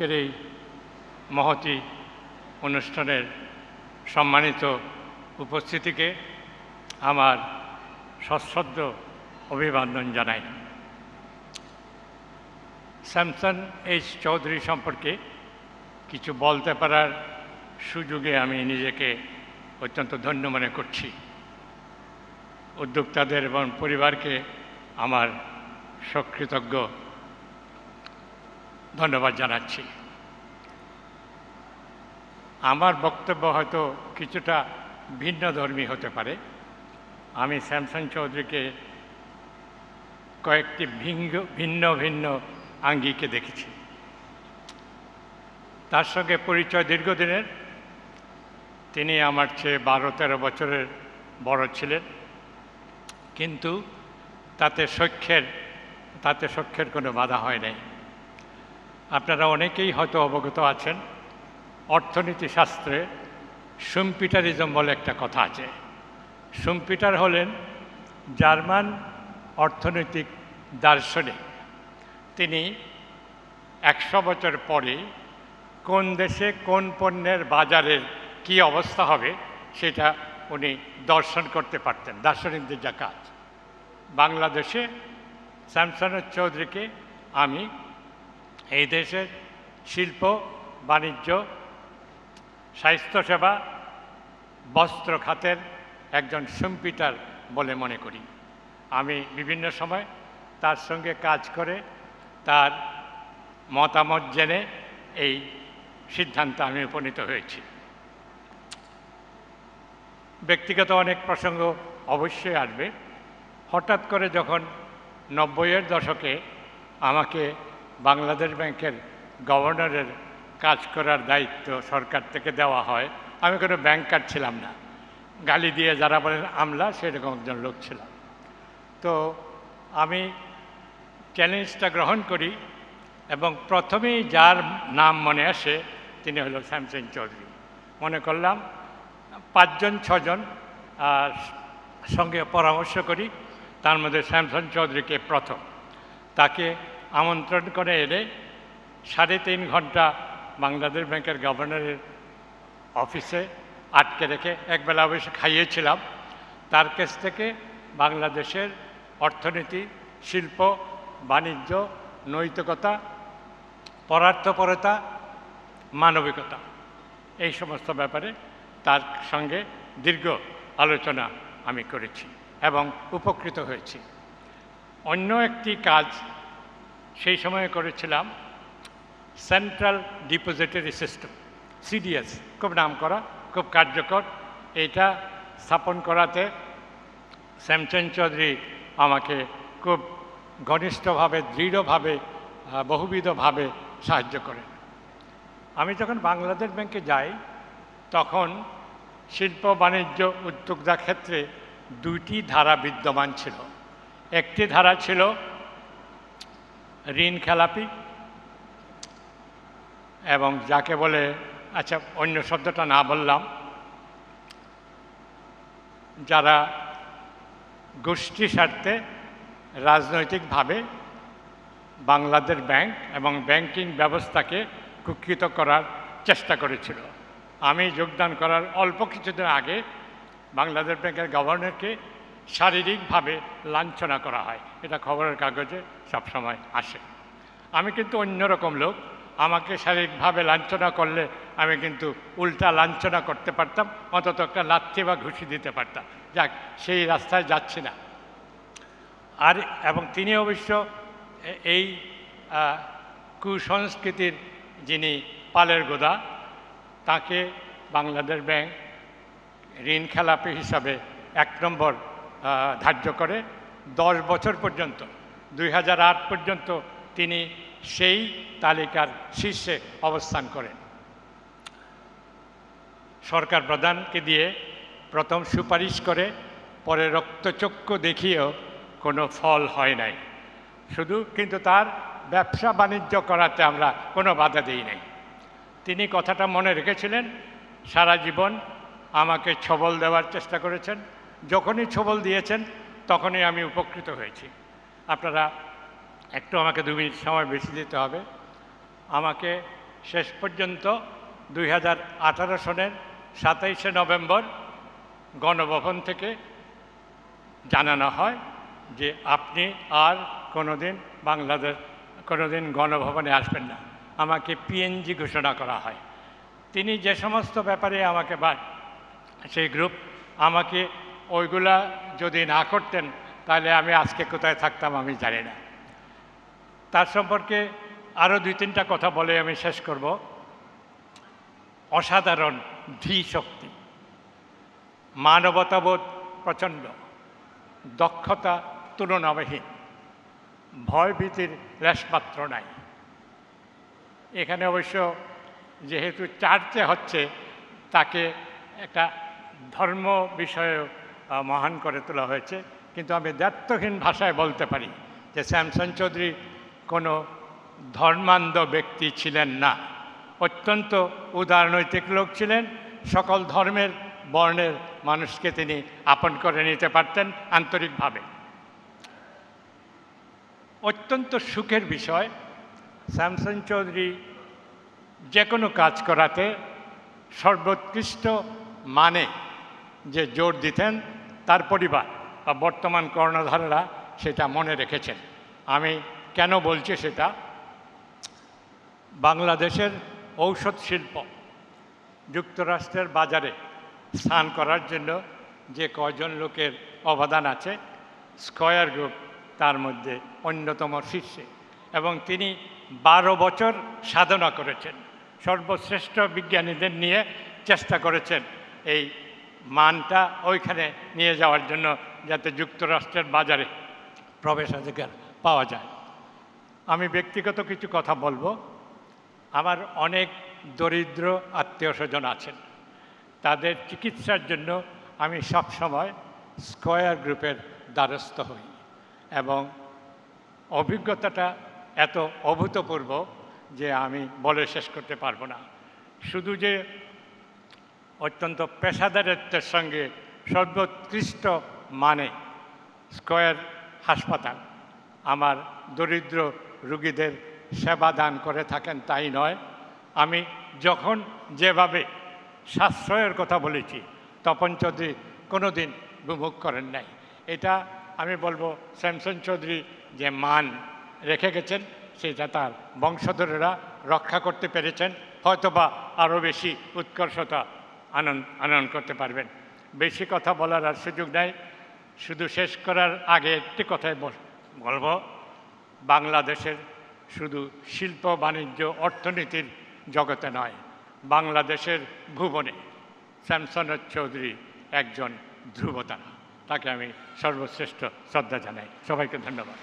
আজকের এই মহতি অনুষ্ঠানের সম্মানিত উপস্থিতিকে আমার সশ্রদ্ধ অভিবাদন জানাই। স্যামসন এইচ চৌধুরী সম্পর্কে কিছু বলতে পারার সুযোগে আমি নিজেকে অত্যন্ত ধন্য মনে করছি। উদ্যোক্তাদের এবং পরিবারকে আমার সকৃতজ্ঞ ধন্যবাদ জানাচ্ছি। আমার বক্তব্য হয়তো কিছুটা ভিন্ন ধর্মী হতে পারে। আমি স্যামসন চৌধুরীকে কয়েকটি ভিন্ন ভিন্ন ভিন্ন আঙ্গিকে দেখেছি। তার সঙ্গে পরিচয় দীর্ঘদিনের। তিনি আমার চেয়ে বারো, তেরো বছরের বড় ছিলেন। কিন্তু তাতে সখ্যের তাতে সখ্যের কোনো বাধা হয় নাই। আপনারা অনেকেই হয়তো অবগত আছেন অর্থনীতি শাস্ত্রে সুম্পিটারিজম বলে একটা কথা আছে। সুম্পিটার হলেন জার্মান অর্থনৈতিক দার্শনিক। তিনি একশো বছর পরে কোন দেশে কোন পণ্যের বাজারের কি অবস্থা হবে সেটা উনি দর্শন করতে পারতেন, দার্শনিকদের যা কাজ। বাংলাদেশে স্যামসনের চৌধুরীকে আমি এই দেশের শিল্প, বাণিজ্য, স্বাস্থ্যসেবা, বস্ত্র খাতের একজন সম্পিটার বলে মনে করি। আমি বিভিন্ন সময় তার সঙ্গে কাজ করে তার মতামত জেনে এই সিদ্ধান্তে আমি উপনীত হয়েছি। ব্যক্তিগত অনেক প্রসঙ্গ অবশ্যই আসবে। হঠাৎ করে যখন নব্বইয়ের দশকে আমাকে বাংলাদেশ ব্যাংকের গভর্নরের কাজ করার দায়িত্ব সরকার থেকে দেওয়া হয়। আমি কোনো ব্যাংকার ছিলাম না। গালি দিয়ে যারা বলেন, আমলা, সেরকম একজন লোক ছিলাম। তো আমি চ্যালেঞ্জটা গ্রহণ করি এবং প্রথমেই যার নাম মনে আসে, তিনি হলো শ্যামসেন চৌধুরী। মনে করলাম পাঁচজন, ছজন সঙ্গে পরামর্শ করি, তার মধ্যে শ্যামসন চৌধুরীকে প্রথম। তাকে আমন্ত্রণ করে এলে সাড়ে তিন ঘণ্টা বাংলাদেশ ব্যাংকের গভর্নরের অফিসে আটকে রেখে একবেলা অবশ্যই খাইয়েছিলাম। তার কাছ থেকে বাংলাদেশের অর্থনীতি, শিল্প, বাণিজ্য, নৈতিকতা পরার্থপরতা মানবিকতা এই সমস্ত ব্যাপারে তার সঙ্গে দীর্ঘ আলোচনা আমি করেছি এবং উপকৃত হয়েছি। অন্য একটি কাজ সেই সময়ে করেছিলাম সেন্ট্রাল ডিপোজিটরি সিস্টেম সিডিএস খুব নাম করা, খুব কার্যকর। এটা স্থাপন করাতে শ্যামচন্দ চৌধুরী আমাকে খুব ঘনিষ্ঠভাবে, দৃঢ়ভাবে বহুবিধভাবে সাহায্য করেন। আমি যখন বাংলাদেশ ব্যাংকে যাই, তখন শিল্প বাণিজ্য উদ্যোক্তা ক্ষেত্রে দুইটি ধারা বিদ্যমান ছিল। একটি ধারা ছিল ঋণ খেলাপি এবং যাকে বলে আচ্ছা অন্য শব্দটা না বললাম, যারা গোষ্ঠী স্বার্থে রাজনৈতিকভাবে বাংলাদেশ ব্যাংক এবং ব্যাংকিং ব্যবস্থাকে কুক্ষিত করার চেষ্টা করেছিল। আমি যোগদান করার অল্প কিছুদিন আগে বাংলাদেশ ব্যাংকের গভর্নরকে শারীরিকভাবে লাঞ্ছনা করা হয়। এটা খবরের কাগজে সবসময় আসে। আমি কিন্তু অন্যরকম লোক। আমাকে শারীরিকভাবে লাঞ্ছনা করলে আমি কিন্তু উল্টা লাঞ্ছনা করতে পারতাম, অন্তত একটা লাথি বা ঘুষি দিতে পারতাম। যাক, সেই রাস্তায় যাচ্ছি না। আর, এবং তিনি অবশ্য এই কুসংস্কৃতির যিনি পালের গোদা, তাকে বাংলাদেশ ব্যাংক ঋণ খেলাপি হিসাবে এক নম্বর ধার্য করে। দশ বছর পর্যন্ত, দুই হাজার আট পর্যন্ত তিনি সেই তালিকার শীর্ষে অবস্থান করেন। সরকার প্রধানকে দিয়ে প্রথম সুপারিশ করে, পরে রক্তচক্ষু দেখিয়েও কোনো ফল হয় নাই। শুধু কিন্তু তার ব্যবসা বাণিজ্য করাতে আমরা কোনো বাধা দিই নাই। তিনি কথাটা মনে রেখেছিলেন, সারা জীবন আমাকে ছবল দেওয়ার চেষ্টা করেছেন যখনই ছবল দিয়েছেন, তখনই আমি উপকৃত হয়েছি। আপনারা একটু আমাকে দু মিনিট সময় বেশি দিতে হবে। আমাকে শেষ পর্যন্ত দুই হাজার আঠারো সনের সাতাইশে নভেম্বর গণভবন থেকে জানানো হয় যে আপনি আর কোনোদিন বাংলাদেশ, কোনোদিন গণভবনে আসবেন না। আমাকে পিএনজি ঘোষণা করা হয়। তিনি যে সমস্ত ব্যাপারে আমাকে বা, সেই গ্রুপ আমাকে ওইগুলা যদি না করতেন তাহলে আমি আজকে কোথায় থাকতাম আমি জানি না। তার সম্পর্কে আরও দুই তিনটা কথা বলে আমি শেষ করব। অসাধারণ ধী শক্তি মানবতাবোধ প্রচণ্ড দক্ষতা তুলনাবিহীন ভয় ভীতির লেশমাত্র নাই। এখানে অবশ্য যেহেতু চার্চে হচ্ছে তাকে একটা ধর্ম বিষয়ে আহ, মহান করে তোলা হয়েছে। কিন্তু আমি দায়িত্বহীন ভাষায় বলতে পারি যে শ্যামসন চৌধুরী কোনো ধর্মান্ধ ব্যক্তি ছিলেন না। অত্যন্ত উদারনৈতিক লোক ছিলেন। সকল ধর্মের বর্ণের মানুষকে তিনি আপন করে নিতে পারতেন আন্তরিকভাবে। অত্যন্ত সুখের বিষয়, স্যামসন চৌধুরী যে কোনো কাজ করাতে সর্বোৎকৃষ্ট মানে যে জোর দিতেন তার পরিবার বা বর্তমান কর্ণধারেরা সেটা মনে রেখেছেন। আমি কেন বলছি সেটা? বাংলাদেশের ঔষধ শিল্প যুক্তরাষ্ট্রের বাজারে স্থান করার জন্য যে কয়জন লোকের অবদান আছে, স্কয়ার গ্রুপ তার মধ্যে অন্যতম শীর্ষে এবং তিনি বারো বছর সাধনা করেছেন। সর্বশ্রেষ্ঠ বিজ্ঞানীদের নিয়ে চেষ্টা করেছেন এই মানটা ওইখানে নিয়ে যাওয়ার জন্য যাতে যুক্তরাষ্ট্রের বাজারে প্রবেশাধিকার পাওয়া যায়। আমি ব্যক্তিগত কিছু কথা বলব। আমার অনেক দরিদ্র আত্মীয় স্বজন আছেন। তাদের চিকিৎসার জন্য আমি সব সময় স্কয়ার গ্রুপের দ্বারস্থ হই এবং অভিজ্ঞতাটা এত অভূতপূর্ব যে আমি বলে শেষ করতে পারব না। শুধু যে অত্যন্ত পেশাদারিত্বের সঙ্গে সর্বোৎকৃষ্ট মানে স্কয়ার হাসপাতাল। আমার দরিদ্র রুগীদের সেবা দান করে থাকেন তাই নয়। আমি যখন যেভাবে সাশ্রয়ের কথা বলেছি, তপন চৌধুরী কোনো দিন বিমুখ করেন নাই। এটা আমি বলব স্যামসন চৌধুরী যে মান রেখে গেছেন, সেটা তার বংশধরেরা রক্ষা করতে পেরেছেন। হয়তোবা আরও বেশি উৎকর্ষতা আনন্দ আনয়ন করতে পারবেন। বেশি কথা বলার আর সুযোগ নেই। শুধু শেষ করার আগে একটি কথাই বল- বলব। বাংলাদেশের শুধু শিল্প, বাণিজ্য, অর্থনীতির জগতে নয়, বাংলাদেশের ভুবনে শ্যামসনের চৌধুরী একজন ধ্রুবতারা। তাকে আমি সর্বশ্রেষ্ঠ শ্রদ্ধা জানাই। সবাইকে ধন্যবাদ।